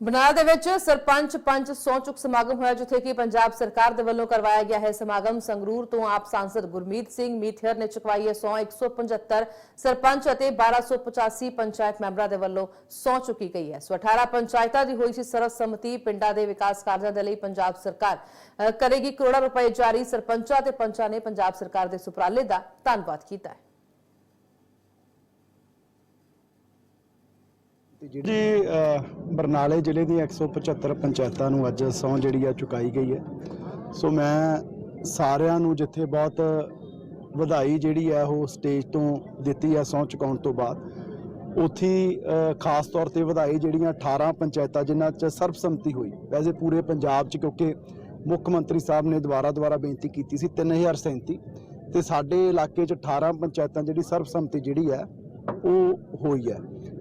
ਬਨਾਲਾ ਦੇ ਵਿੱਚ ਸਰਪੰਚ ਪੰਚ ਸਹੁੰ ਚੁੱਕ ਸਮਾਗਮ ਹੋਇਆ ਜਿੱਥੇ ਕਿ ਪੰਜਾਬ ਸਰਕਾਰ ਦੇ ਵੱਲੋਂ ਕਰਵਾਇਆ ਗਿਆ ਹੈ ਸਮਾਗਮ। ਸੰਗਰੂਰ ਤੋਂ ਆਪ ਸਾਂਸਦ ਗੁਰਮੀਤ ਸਿੰਘ ਮੀਥੇਰ ਨੇ ਚੁਕਵਾਈ ਹੈ ਸਹੁੰ 175 ਸਰਪੰਚ ਅਤੇ 1285 ਪੰਚਾਇਤ ਮੈਂਬਰਾਂ ਦੇ ਵੱਲੋਂ ਸਹੁੰ ਚੁੱਕੀ ਗਈ ਹੈ। ਸੋ 18 ਪੰਚਾਇਤਾਂ ਦੀ ਹੋਈ ਸੀ ਸਰਵਸੰਮਤੀ ਪਿੰਡਾਂ ਦੇ ਵਿਕਾਸ ਕਾਰਜਾਂ ਦੇ ਲਈ ਪੰਜਾਬ ਸਰਕਾਰ ਅ, ਕਰੇਗੀ ਕਰੋੜਾਂ ਰੁਪਏ ਜਾਰੀ। ਸਰਪੰਚਾਂ ਤੇ ਪੰਚਾਂ ਨੇ ਪੰਜਾਬ ਸਰਕਾਰ ਦੇ ਸੁਪਰਾਲੇ ਦਾ ਧੰਨਵਾਦ ਕੀਤਾ ਹੈ। ਜੀ ਬਰਨਾਲੇ ਜ਼ਿਲ੍ਹੇ ਦੀਆਂ 175 ਪੰਚਾਇਤਾਂ ਨੂੰ ਅੱਜ ਸਹੁੰ ਜਿਹੜੀ ਆ ਚੁਕਾਈ ਗਈ ਹੈ। ਸੋ ਮੈਂ ਸਾਰਿਆਂ ਨੂੰ ਜਿੱਥੇ ਬਹੁਤ ਵਧਾਈ ਜਿਹੜੀ ਹੈ ਉਹ ਸਟੇਜ ਤੋਂ ਦਿੱਤੀ ਹੈ ਸਹੁੰ ਚੁਕਾਉਣ ਤੋਂ ਬਾਅਦ। ਉੱਥੇ ਖਾਸ ਤੌਰ ਤੇ ਵਧਾਈ ਜਿਹੜੀਆਂ 18 ਪੰਚਾਇਤਾਂ ਜਿਨ੍ਹਾਂ 'ਚ ਸਰਬਸੰਮਤੀ ਹੋਈ। ਵੈਸੇ ਪੂਰੇ ਪੰਜਾਬ 'ਚ ਕਿਉਂਕਿ ਮੁੱਖ ਮੰਤਰੀ ਸਾਹਿਬ ਨੇ ਦੁਬਾਰਾ ਦੁਬਾਰਾ ਬੇਨਤੀ ਕੀਤੀ ਸੀ 3037 ਤੇ ਸਾਡੇ ਇਲਾਕੇ 'ਚ 18 ਪੰਚਾਇਤਾਂ ਜਿਹੜੀ ਸਰਬਸੰਮਤੀ ਜਿਹੜੀ ਹੈ ਉਹ ਹੋਈ ਹੈ।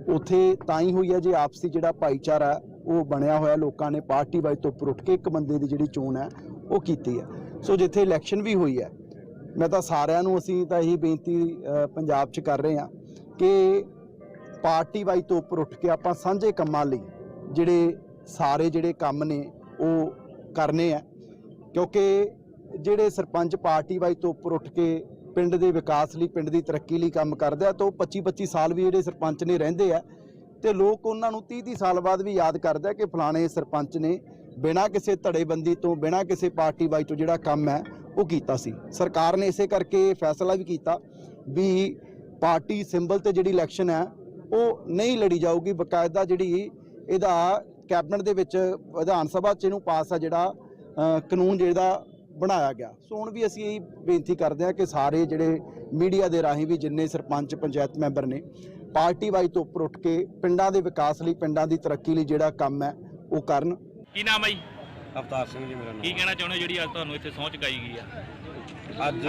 ਉੱਥੇ ਤਾਂ ਹੀ ਹੋਈ ਹੈ ਜੇ ਆਪਸੀ ਜਿਹੜਾ ਭਾਈਚਾਰਾ ਉਹ ਬਣਿਆ ਹੋਇਆ, ਲੋਕਾਂ ਨੇ ਪਾਰਟੀ ਵਾਈਜ਼ ਤੋਂ ਉੱਪਰ ਉੱਠ ਕੇ ਇੱਕ ਬੰਦੇ ਦੀ ਜਿਹੜੀ ਚੋਣ ਹੈ, ਉਹ ਕੀਤੀ ਹੈ। ਸੋ ਜਿੱਥੇ ਇਲੈਕਸ਼ਨ ਵੀ ਹੋਈ ਹੈ, ਮੈਂ ਤਾਂ ਸਾਰਿਆਂ ਨੂੰ ਅਸੀਂ ਤਾਂ ਇਹੀ ਬੇਨਤੀ ਪੰਜਾਬ 'ਚ ਕਰ ਰਹੇ ਹਾਂ ਕਿ ਪਾਰਟੀ ਵਾਈਜ਼ ਤੋਂ ਉੱਪਰ ਉੱਠ ਕੇ ਆਪਾਂ ਸਾਂਝੇ ਕੰਮਾਂ ਲਈ ਜਿਹੜੇ ਸਾਰੇ ਜਿਹੜੇ ਕੰਮ ਨੇ, ਉਹ ਕਰਨੇ ਆ ਕਿਉਂਕਿ ਜਿਹੜੇ ਸਰਪੰਚ ਪਾਰਟੀ ਵਾਈਜ਼ ਤੋਂ ਉੱਪਰ ਉੱਠ ਕੇ ਪਿੰਡ ਦੇ ਵਿਕਾਸ ਲਈ, ਪਿੰਡ ਦੀ ਤਰੱਕੀ ਲਈ ਕੰਮ ਕਰਦੇ ਆ ਤਾਂ ਉਹ 25 25 ਸਾਲ ਵੀ ਜਿਹੜੇ ਸਰਪੰਚ ਨੇ ਰਹਿੰਦੇ ਆ ਤੇ ਲੋਕ ਉਹਨਾਂ ਨੂੰ 30 30 ਸਾਲ ਬਾਅਦ ਵੀ ਯਾਦ ਕਰਦੇ ਆ ਕਿ ਫਲਾਣੇ ਸਰਪੰਚ ਨੇ ਬਿਨਾਂ ਕਿਸੇ ਧੜੇਬੰਦੀ ਤੋਂ, ਬਿਨਾਂ ਕਿਸੇ ਪਾਰਟੀ ਵਾਈਜ਼ ਤੋਂ ਜਿਹੜਾ ਕੰਮ ਹੈ ਉਹ ਕੀਤਾ ਸੀ। ਸਰਕਾਰ ਨੇ ਇਸੇ ਕਰਕੇ ਫੈਸਲਾ ਵੀ ਕੀਤਾ ਵੀ ਪਾਰਟੀ ਸਿੰਬਲ ਤੇ ਜਿਹੜੀ ਇਲੈਕਸ਼ਨ ਹੈ ਉਹ ਨਹੀਂ ਲੜੀ ਜਾਊਗੀ। ਬਕਾਇਦਾ ਜਿਹੜੀ ਇਹਦਾ ਕੈਬਨਿਟ ਦੇ ਵਿੱਚ ਵਿਧਾਨ ਸਭਾ ਚ ਇਹਨੂੰ ਪਾਸ ਆ ਜਿਹੜਾ ਕਾਨੂੰਨ ਜਿਹੜਾ ਬਣਾਇਆ ਗਿਆ। ਸੋ ਹੁਣ ਵੀ ਅਸੀਂ ਇਹ ਬੇਨਤੀ ਕਰਦੇ ਹਾਂ ਕਿ ਸਾਰੇ ਜਿਹੜੇ ਮੀਡੀਆ ਦੇ ਰਾਹੀਂ ਵੀ ਜਿੰਨੇ ਸਰਪੰਚ, ਪੰਚਾਇਤ ਮੈਂਬਰ ਨੇ, ਪਾਰਟੀ ਵਾਈਜ਼ ਤੋਂ ਉੱਪਰ ਉੱਠ ਕੇ ਪਿੰਡਾਂ ਦੇ ਵਿਕਾਸ ਲਈ, ਪਿੰਡਾਂ ਦੀ ਤਰੱਕੀ ਲਈ ਜਿਹੜਾ ਕੰਮ ਹੈ ਉਹ ਕਰਨ। ਕੀ ਨਾਮ ਹੈ ਅਵਤਾਰ ਸਿੰਘ ਜੀ ਮੇਰਾ ਕੀ ਨਾਮ ਕਹਿਣਾ ਚਾਹੁੰਦੇ ਹੋ ਜਿਹੜੀ ਅੱਜ ਤੁਹਾਨੂੰ ਇੱਥੇ ਸਹੁੰ ਚੁਕਾਈ ਗਈ ਆ? ਅੱਜ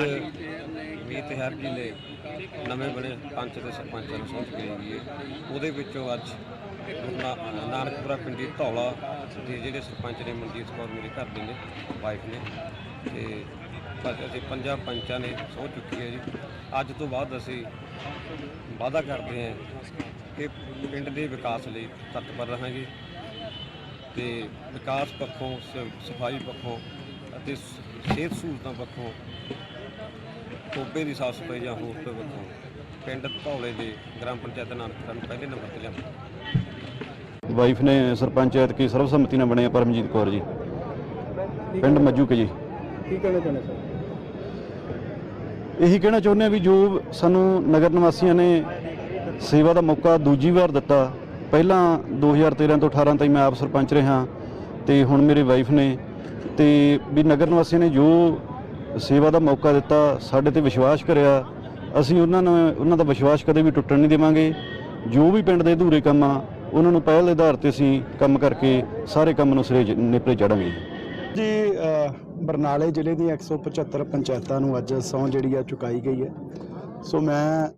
ਮੀਤ ਹਰ ਜ਼ਿਲ੍ਹੇ ਨਵੇਂ ਬਣੇ ਪੰਚ ਤੇ ਸਰਪੰਚਾਂ ਨੂੰ ਸਹੁੰ ਚੁਕਾਈ ਗਈ ਹੈ। ਉਹਦੇ ਵਿੱਚੋਂ ਅੱਜ ਨਾ- ਨਾਨਕਪੁਰਾ ਪਿੰਡੀ ਧੌਲਾ ਦੇ ਜਿਹੜੇ ਸਰਪੰਚ ਨੇ ਮਨਜੀਤ ਕੌਰ ਮੇਰੇ ਘਰ ਦੇ ਨੇ ਵਾਈਫ ਨੇ ਤੇ ਪਰ ਅਸੀਂ ਪੰਜਾਂ ਪੰਚਾਂ ਨੇ ਸਹੁੰ ਚੁੱਕੀ ਹੈ ਜੀ। ਅੱਜ ਤੋਂ ਬਾਅਦ ਅਸੀਂ ਵਾਅਦਾ ਕਰਦੇ ਹਾਂ ਕਿ ਪਿੰਡ ਦੇ ਵਿਕਾਸ ਲਈ ਤਤਪਰ ਰਹਾਂਗੇ। ਤੇ ਵਿਕਾਸ ਪੱਖੋਂ ਸਫ਼ਾਈ ਪੱਖੋਂ ਅਤੇ ਸਿਹਤ ਸਹੂਲਤਾਂ ਪੱਖੋਂ ਟੋਬੇ ਦੀ ਸਾਫ਼ ਸਫ਼ਾਈ ਜਾਂ ਹੋਰ ਤੋਂ ਪੱਖੋਂ ਪਿੰਡ ਧੌਲੇ ਦੇ ਗ੍ਰਾਮ ਪੰਚਾਇਤ ਨਾਨਕਪੁਰਾ ਨੂੰ ਪਹਿਲੇ ਨੰਬਰ ਤੇ ਲਿਆਂਦਾ ਵਾਈਫ ਨੇ ਸਰਪੰਚ ਐਤਕੀ ਸਰਬਸੰਮਤੀ ਨਾਲ ਬਣਿਆ ਪਰਮਜੀਤ ਕੌਰ ਜੀ। ਪਿੰਡ ਮੱਜੂਕੇ ਜੀ। ਕੀ ਕਹਿਣਾ ਚਾਹੁੰਦੇ ਸਰ? ਇਹੀ ਕਹਿਣਾ ਚਾਹੁੰਦੇ ਆ ਵੀ ਜੋ ਸਾਨੂੰ ਨਗਰ ਨਿਵਾਸੀਆਂ ਨੇ ਸੇਵਾ ਦਾ ਮੌਕਾ ਦੂਜੀ ਵਾਰ ਦਿੱਤਾ ਪਹਿਲਾਂ 2013 ਤੋਂ 18 ਤਾਈਂ ਮੈਂ ਆਪ ਸਰਪੰਚ ਰਿਹਾ ਤੇ ਹੁਣ ਮੇਰੇ ਵਾਈਫ ਨੇ ਤੇ ਵੀ ਨਗਰ ਨਿਵਾਸੀਆਂ ਨੇ ਜੋ ਸੇਵਾ ਦਾ ਮੌਕਾ ਦਿੱਤਾ, ਸਾਡੇ ਤੇ ਵਿਸ਼ਵਾਸ ਕਰਿਆ, ਅਸੀਂ ਉਹਨਾਂ ਨੂੰ, ਉਹਨਾਂ ਦਾ ਵਿਸ਼ਵਾਸ ਕਦੇ ਵੀ ਟੁੱਟਣ ਨਹੀਂ ਦੇਵਾਂਗੇ। ਜੋ ਵੀ ਪਿੰਡ ਦੇ ਅਧੂਰੇ ਕੰਮ ਆ, ਉਹਨਾਂ ਨੂੰ ਪਹਿਲ ਦੇ ਆਧਾਰ ਤੇ ਅਸੀਂ ਕੰਮ ਕਰਕੇ ਸਾਰੇ ਕੰਮ ਨੂੰ ਸਿਰੇ ਚ- ਨੇਪਰੇ ਚੜਾਂਗੇ ਜੀ ਬਰਨਾਲੇ ਜ਼ਿਲ੍ਹੇ ਦੀਆਂ 175 ਪੰਚਾਇਤਾਂ ਨੂੰ ਅੱਜ ਸਹੁੰ ਜਿਹੜੀ ਆ ਚੁਕਾਈ ਗਈ ਹੈ। ਸੋ ਮੈਂ